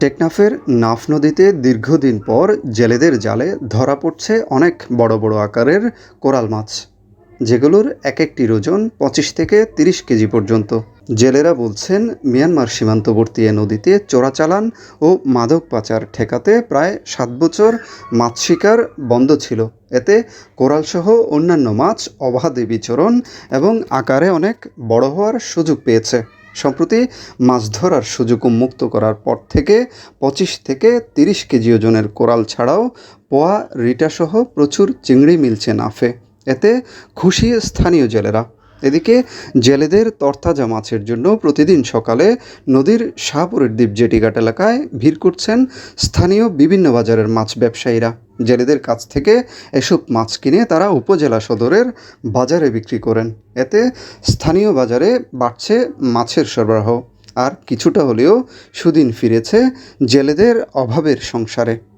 টেকনাফের নাফ নদীতে দীর্ঘদিন পর জেলেদের জালে ধরা পড়ছে অনেক বড় বড় আকারের কোরাল মাছ। যেগুলোর এক একটির ওজন পঁচিশ থেকে তিরিশ কেজি পর্যন্ত। জেলেরা বলছেন, মিয়ানমার সীমান্তবর্তী এ নদীতে চোরাচালান ও মাদক পাচার ঠেকাতে প্রায় সাত বছর মাছ শিকার বন্ধ ছিল। এতে কোরালসহ অন্যান্য মাছ অবাধে বিচরণ এবং আকারে অনেক বড় হওয়ার সুযোগ পেয়েছে। সম্প্রতি মাছ ধরার সুযোগ মুক্ত করার পর থেকে পঁচিশ থেকে তিরিশ কেজি ওজনের কোরাল ছাড়াও পোয়া, রিটাসহ প্রচুর চিংড়ি মিলছে নাফে। এতে খুশি স্থানীয় জেলেরা। এদিকে জেলেদের তরতাজা মাছের জন্য প্রতিদিন সকালে নদীর শাহপুরের দ্বীপ জেটিঘাট এলাকায় ভিড় করছেন স্থানীয় বিভিন্ন বাজারের মাছ ব্যবসায়ীরা। জেলেদের কাছ থেকে এসব মাছ কিনে তারা উপজেলা সদরের বাজারে বিক্রি করেন। এতে স্থানীয় বাজারে বাড়ছে মাছের সরবরাহ। আর কিছুটা হলেও সুদিন ফিরেছে জেলেদের অভাবের সংসারে।